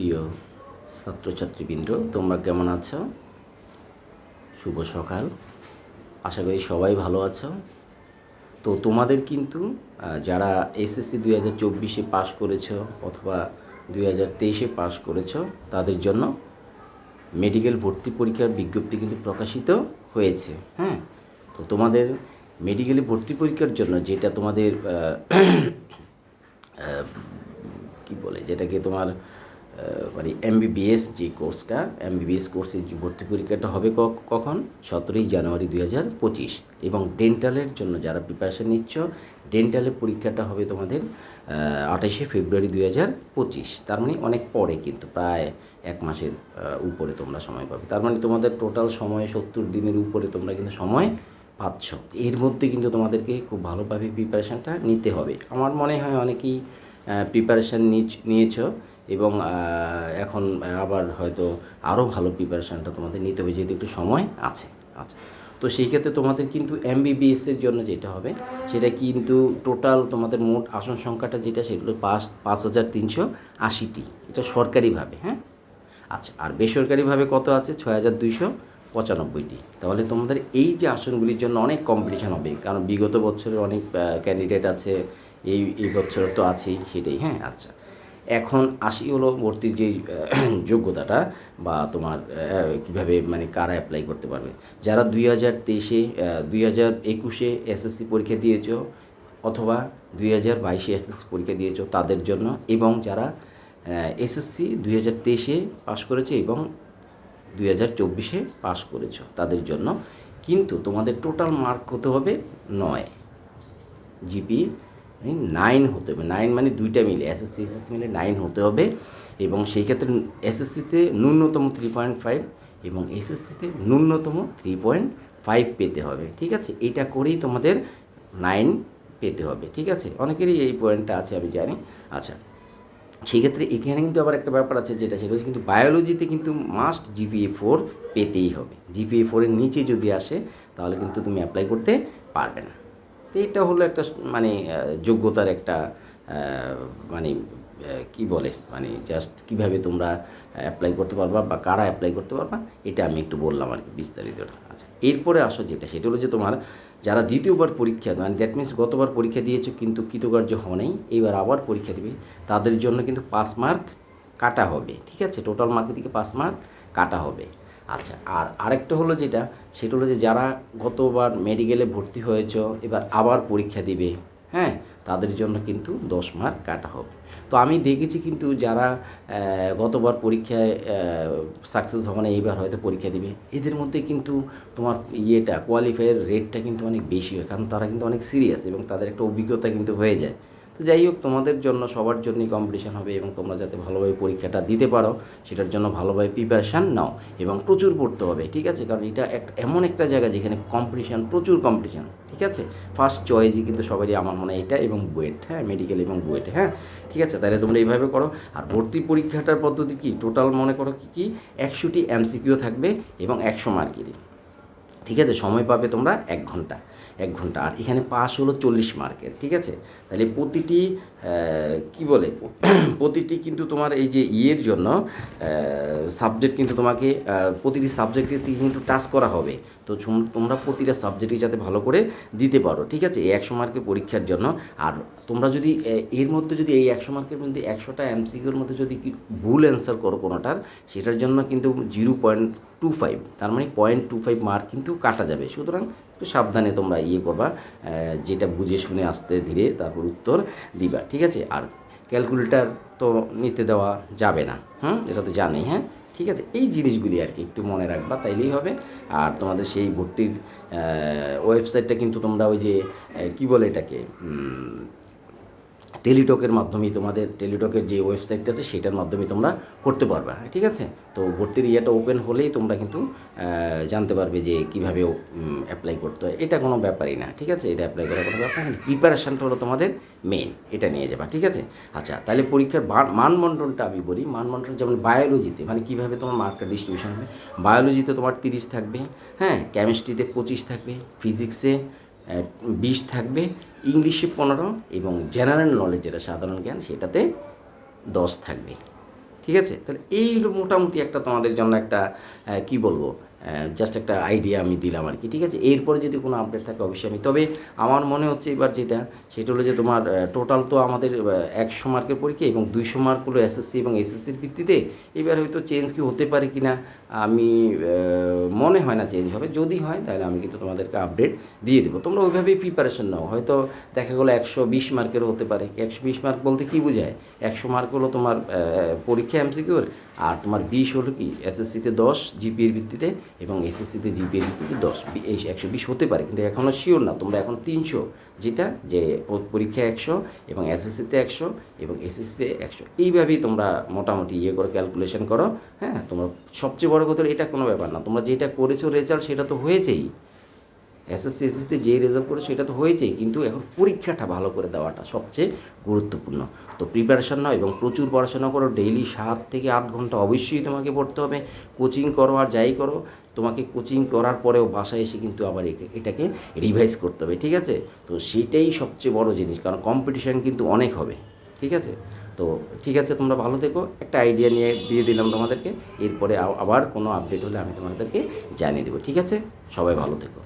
প্রিয় ছাত্রছাত্রীবৃন্দ, তোমরা কেমন আছো? শুভ সকাল। আশা করি সবাই ভালো আছো। তো তোমাদের কিন্তু যারা এসএসসি দুই হাজার চব্বিশে পাশ করেছ অথবা দুই হাজার তেইশে পাশ করেছ, তাদের জন্য মেডিকেল ভর্তি পরীক্ষার বিজ্ঞপ্তি কিন্তু প্রকাশিত হয়েছে হ্যাঁ? তো তোমাদের মেডিকেলে ভর্তি পরীক্ষার জন্য যেটা তোমাদের কি বলে, যেটাকে তোমার মানে এমবিবিএস যে কোর্সটা এমবিবিএস কোর্সের যে ভর্তি পরীক্ষাটা হবে কখন? সতেরোই জানুয়ারি দুই হাজার পঁচিশ। এবং ডেন্টালের জন্য যারা প্রিপারেশান নিচ্ছ ডেন্টালের পরীক্ষাটা হবে তোমাদের আঠাশে ফেব্রুয়ারি দুই হাজার পঁচিশ। তার মানে অনেক পরে কিন্তু, প্রায় এক মাসের উপরে তোমরা সময় পাবে। তার মানে তোমাদের টোটাল সময় সত্তর দিনের উপরে তোমরা কিন্তু সময় পাচ্ছ। এর মধ্যে কিন্তু তোমাদেরকে খুব ভালোভাবে প্রিপারেশানটা নিতে হবে। আমার মনে হয় অনেকেই প্রিপারেশান নিয়েছ। এবং এখন আবার হয়তো আরও ভালো প্রিপারেশানটা তোমাদের নিতে হবে যেহেতু একটু সময় আছে। আচ্ছা তো সেই ক্ষেত্রে তোমাদের কিন্তু এমবিবিএসের জন্য যেটা হবে, সেটা কিন্তু টোটাল তোমাদের মোট আসন সংখ্যাটা যেটা, সেগুলো পাঁচ পাঁচ হাজার তিনশো আশিটি। এটা সরকারিভাবে হ্যাঁ? আচ্ছা আর বেসরকারিভাবে কত আছে? ছয় হাজার দুইশো পঁচানব্বইটি। তাহলে তোমাদের এই যে আসনগুলির জন্য অনেক কম্পিটিশান হবে, কারণ বিগত বছরের অনেক ক্যান্ডিডেট আছে, এই এই বছর তো আছেই সেটাই হ্যাঁ? আচ্ছা এখন আসি হলো ভর্তির যে যোগ্যতাটা বা তোমার কীভাবে মানে কারা অ্যাপ্লাই করতে পারবে। যারা দুই হাজার তেইশে দুই হাজার একুশে এসএসসি পরীক্ষা দিয়েছ অথবা দুই হাজার বাইশে এসএসসি পরীক্ষা দিয়েছ তাদের জন্য এবং যারা এসএসসি দুই হাজার তেইশে পাশ করেছে এবং দুই হাজার চব্বিশে পাশ করেছ তাদের জন্য, কিন্তু তোমাদের টোটাল মার্ক হতে হবে নয়। জিপি নাইন হতে হবে। নাইন মানে দুইটা মিলে এসএসসি এসএসসি মিলে নাইন হতে হবে এবং সেই ক্ষেত্রে এসএসসিতে ন্যূনতম থ্রি পয়েন্ট ফাইভ এবং এসএসসিতে ন্যূনতম থ্রি পয়েন্ট ফাইভ পেতে হবে। ঠিক আছে? এটা করেই তোমাদের নাইন পেতে হবে। ঠিক আছে? অনেকেরই এই পয়েন্টটা আছে, আমি জানি। আচ্ছা সেক্ষেত্রে এখানে কিন্তু আবার একটা ব্যাপার আছে যেটা, সেটা হচ্ছে কিন্তু বায়োলজিতে কিন্তু মাস্ট জিপিএ ফোর পেতেই হবে। জিপিএ ফোরের নিচে যদি আসে, তাহলে কিন্তু তুমি অ্যাপ্লাই করতে পারবে না। তো এটা হলো একটা মানে যোগ্যতার একটা মানে কি বলে মানে জাস্ট কীভাবে তোমরা অ্যাপ্লাই করতে পারবা বা কারা অ্যাপ্লাই করতে পারবা, এটা আমি একটু বললাম আর কি বিস্তারিতটা আচ্ছা এরপরে আসো যেটা, সেটা হলো যে তোমার যারা দ্বিতীয়বার পরীক্ষা মানে দ্যাট মিনস গতবার পরীক্ষা দিয়েছ কিন্তু কৃতকার্য হওয়া নাই এবার আবার পরীক্ষা দিবে, তাদের জন্য কিন্তু পাস মার্ক কাটা হবে, ঠিক আছে? টোটাল মার্কের দিকে পাস মার্ক কাটা হবে। আচ্ছা আর আরেকটা হলো যেটা, সেটা হলো যে যারা গতবার মেডিকেলে ভর্তি হয়েছ, এবার আবার পরীক্ষা দিবে হ্যাঁ? তাদের জন্য কিন্তু দশ মার্ক কাটা হবে। তো আমি দেখেছি কিন্তু যারা গতবার পরীক্ষায় সাকসেস হবে না, এইবার হয়তো পরীক্ষা দিবে, এদের মধ্যে কিন্তু তোমার ইয়েটা কোয়ালিফাইয়ের রেটটা কিন্তু অনেক বেশি হয়, কারণ তারা কিন্তু অনেক সিরিয়াস এবং তাদের একটা অভিজ্ঞতা কিন্তু হয়ে যায়। তো যাই হোক, তোমাদের জন্য সবার জন্যই কম্পিটিশান হবে এবং তোমরা যাতে ভালোভাবে পরীক্ষাটা দিতে পারো, সেটার জন্য ভালোভাবে প্রিপারেশান নাও এবং প্রচুর পড়তে হবে, ঠিক আছে? কারণ এটা এক, এমন একটা জায়গা যেখানে কম্পিটিশান প্রচুর কম্পিটিশান ঠিক আছে? ফার্স্ট চয়েসই কিন্তু সবারই আমার মনে হয় এটা এবং বুয়েট হ্যাঁ? মেডিকেল এবং বুয়েট হ্যাঁ? ঠিক আছে? তাহলে তোমরা এইভাবে করো। আর ভর্তি পরীক্ষাটার পদ্ধতি কি? টোটাল মনে করো কি কি? একশোটি এমসিকিউ থাকবে এবং একশো মার্কেরই ঠিক আছে? সময় পাবে তোমরা এক ঘণ্টা। এক ঘণ্টা। আর এখানে পাস হলো চল্লিশ মার্কের ঠিক আছে? তাহলে প্রতিটি কি বলে? প্রতিটি কিন্তু তোমার এই যে ইয়ের জন্য সাবজেক্ট কিন্তু তোমাকে প্রতিটি সাবজেক্টে কিন্তু টাচ করা হবে। তো তোমরা প্রতিটা সাবজেক্টই যাতে ভালো করে দিতে পারো, ঠিক আছে? এই একশো মার্কের পরীক্ষার জন্য। আর তোমরা যদি এর মধ্যে যদি এই একশো মার্কের মধ্যে একশোটা এমসিকিউর মধ্যে যদি ভুল অ্যান্সার করো কোনোটার, সেটার জন্য কিন্তু জিরো পয়েন্ট টু ফাইভ তার মানে পয়েন্ট টু ফাইভ মার্ক কিন্তু কাটা যাবে। সুতরাং একটু সাবধানে তোমরা ইয়ে করবা যেটা বুঝে শুনে আসতে ধীরে তারপর উত্তর দিবা, ঠিক আছে? আর ক্যালকুলেটার তো নিতে দেওয়া যাবে না, হুম? এটা তো জানেই হ্যাঁ? ঠিক আছে? এই জিনিসগুলি আর কি, একটু মনে রাখবা, তাইলেই হবে। আর তোমাদের সেই ভর্তির ওয়েবসাইটটা কিন্তু তোমরা ওই যে কি বলে এটাকে টেলিটকের মাধ্যমেই তোমাদের, টেলিটকের যে ওয়েবসাইটটা আছে সেটার মাধ্যমে তোমরা করতে পারবে, ঠিক আছে? তো ভর্তির ইয়েটা ওপেন হলেই তোমরা কিন্তু জানতে পারবে যে কীভাবে অ্যাপ্লাই করতে হয়। এটা কোনো ব্যাপারই না, ঠিক আছে? এটা অ্যাপ্লাই করার কোনো ব্যাপার না। প্রিপারেশানটা হলো তোমাদের মেন এটা নিয়ে যাবা, ঠিক আছে? আচ্ছা তাহলে পরীক্ষার মান- মানবন্টনটা আমি বলি। মানবন্টন যেমন বায়োলজিতে মানে কীভাবে তোমার মার্কটা ডিস্ট্রিবিউশন হবে? বায়োলজিতে তোমার তিরিশ থাকবে হ্যাঁ? কেমিস্ট্রিতে পঁচিশ থাকবে ফিজিক্সে বিশ থাকবে, ইংলিশে পনেরো এবং জেনারেল নলেজ যেটা সাধারণ জ্ঞান, সেটাতে দশ থাকবে। ঠিক আছে? তাহলে এই মোটামুটি একটা তোমাদের জন্য একটা কি বলব? জাস্ট একটা আইডিয়া আমি দিলাম আর কি ঠিক আছে? এরপরে যদি কোনো আপডেট থাকে, অবশ্যই আমি, তবে আমার মনে হচ্ছে এবার যেটা, সেটা হলো যে তোমার টোটাল তো আমাদের একশো মার্কের পরীক্ষা এবং দুইশো মার্ক হলো এসএসসি এবং এসএসসির ভিত্তিতে, এবার হয়তো চেঞ্জ কি হতে পারে কি না আমি মনে হয় না চেঞ্জ হবে। যদি হয়, তাহলে আমি কিন্তু তোমাদেরকে আপডেট দিয়ে দেবো। তোমরা ওইভাবেই প্রিপারেশন নাও। হয়তো দেখা গেলো একশো বিশ মার্কেরও হতে পারে। একশো বিশ মার্ক বলতে কী বোঝায়? একশো মার্ক হলো তোমার পরীক্ষা এমসিকিউর আর তোমার বিশ হলো কি? এসএসসিতে দশ জিপিএর ভিত্তিতে এবং এসএসসিতে জিপিএর ভিত্তিতে দশ এই একশো বিশ হতে পারে। কিন্তু এখনও শিওর না। তোমরা এখন তিনশো। যেটা যে পরীক্ষা একশো এবং এসএসসিতে একশো এবং এসএসসিতে একশো। এইভাবেই তোমরা মোটামুটি ইয়ে করে ক্যালকুলেশন করো। হ্যাঁ? তোমরা সবচেয়ে বড় কথা এটা কোনো ব্যাপার না। তোমরা যেটা করেছ রেজাল্ট সেটা তো হয়েছেই। এসএসসি এসএসসিতে যে রেজাল্ট করে সেটা তো হয়েছেই, কিন্তু এখন পরীক্ষাটা ভালো করে দেওয়াটা সবচেয়ে গুরুত্বপূর্ণ। তো প্রিপারেশান নাও এবং প্রচুর পড়াশোনা করো ডেইলি সাত থেকে আট ঘণ্টা অবশ্যই তোমাকে পড়তে হবে কোচিং করো আর যাই করো, তোমাকে কোচিং করার পরেও বাসায় এসে কিন্তু আবার এটাকে রিভাইজ করতে হবে, ঠিক আছে? তো সেটাই সবচেয়ে বড় জিনিস, কারণ কম্পিটিশান কিন্তু অনেক হবে, ঠিক আছে? তো ঠিক আছে, তোমরা ভালো থেকো, একটা আইডিয়া নিয়ে দিয়ে দিলাম তোমাদেরকে, এরপরে আবার কোনো আপডেট হলে আমি তোমাদেরকে জানিয়ে দেবো, ঠিক আছে? সবাই ভালো থেকো।